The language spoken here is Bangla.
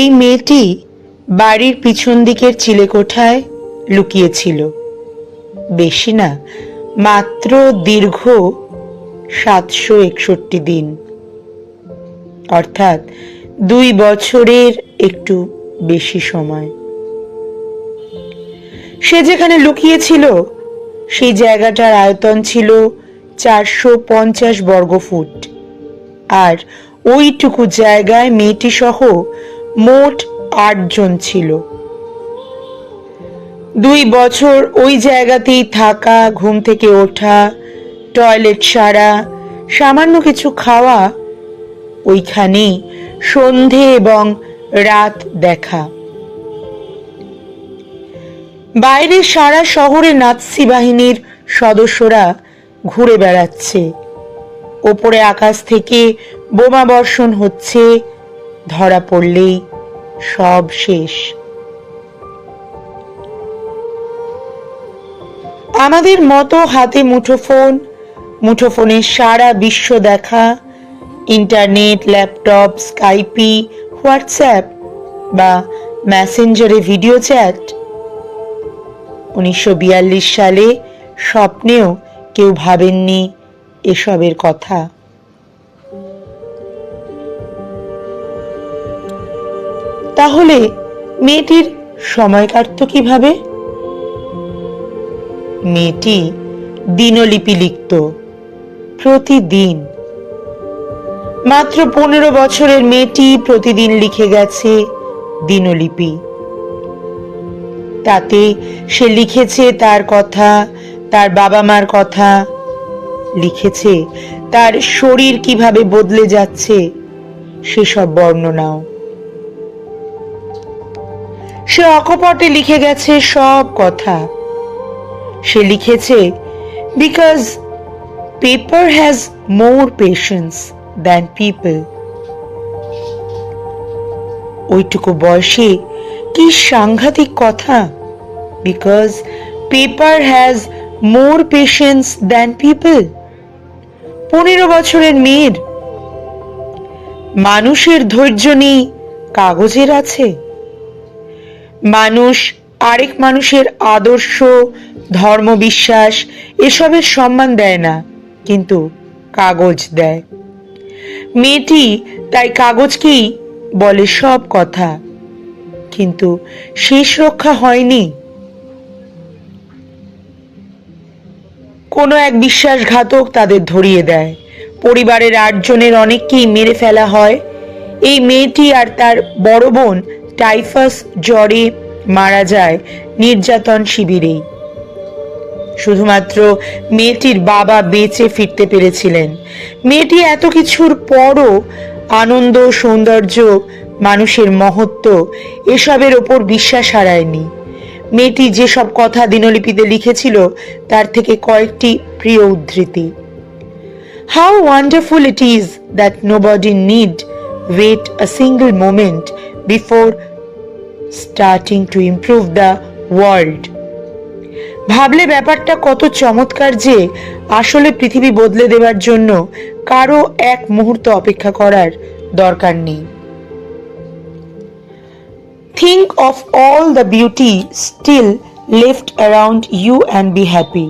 এই মেয়েটি বাড়ির পিছন দিকের চিলেকোঠায় লুকিয়েছিল। বেশি না, মাত্র দীর্ঘ সাতশো একষট্টি দিন। অর্থাৎ দুই বছরের একটু বেশি সময়। সে যেখানে লুকিয়েছিল, সেই জায়গাটার আয়তন ছিল চারশো পঞ্চাশ বর্গফুট। আর ওইটুকু জায়গায় মেয়েটি সহ মোট আটজন ছিল। দুই বছর ওই জায়গাতেই থাকা, ঘুম থেকে ওঠা, টয়লেট সারা, সামান্য কিছু খাওয়া, ওইখানেই সন্ধে এবং রাত দেখা। বাইরে সারা শহরে নাৎসি বাহিনীর সদস্যরা ঘুরে বেড়াচ্ছে। ওপরে আকাশ থেকে বোমা বর্ষণ হচ্ছে, ধরা পড়লেই সব শেষ। আমাদের মতো হাতে মুঠোফোন, মুঠোফোনে সারা বিশ্ব দেখা, ইন্টারনেট, ল্যাপটপ, স্কাইপি, হোয়াটসঅ্যাপ বা মেসেঞ্জারে ভিডিও চ্যাট। উনিশশো বিয়াল্লিশ সালে স্বপ্নেও কেউ ভাবেননি এসবের কথা। তাহলে মেয়েটির সময় কাটত কীভাবে? মেয়েটি দিনলিপি লিখত প্রতিদিন। মাত্র পনেরো বছরের মেয়েটি প্রতিদিন লিখে গেছে দিনলিপি। তাতে সে লিখেছে তার কথা, তার বাবা মার কথা, লিখেছে তার শরীর কীভাবে বদলে যাচ্ছে, সেসব বর্ণনাও। সে অকপটে লিখে গেছে সব কথা। সে লিখেছে because paper has more patience than people ওইটুকু বয়সে কি সাংঘাতিক কথা। Because paper has more patience than people পনেরো বছরের মেয়ের। মানুষের ধৈর্য নেই, কাগজের আছে। মানুষ, আরেক মানুষের আদর্শ ধর্মবিশ্বাস এসবের সম্মান দেয় না, কিন্তু কাগজ দেয়। মেয়েটি তাই কাগজকেই বলে সব কথা, কিন্তু শেষ রক্ষা হয়নি। কোনো এক বিশ্বাসঘাতক তাদের ধরিয়ে দেয়। পরিবারের আটজনের অনেককেই মেরে ফেলা হয়। এই মেয়েটি আর তার বড় বোন টাইফাস জ্বরে মারা যায় নির্যাতন শিবিরেই। শুধুমাত্র মেয়েটির বাবা বেঁচে ফিরতে পেরেছিলেন। মেয়েটি এত কিছুর পরও আনন্দ, সৌন্দর্য, মানুষের মহত্ব এসবের ওপর বিশ্বাস হারায়নি। মেয়েটি যেসব কথা দিনলিপিতে লিখেছিল তার থেকে কয়েকটি প্রিয় উদ্ধৃতি। How wonderful it is that nobody need wait a single moment before starting to improve the world ভাবলে ব্যাপারটা কত চমৎকার যে আসলে পৃথিবী বদলে দেওয়ার জন্য কারও এক মুহূর্ত অপেক্ষা করার দরকার নেই। Think of all the beauty still left around you and be happy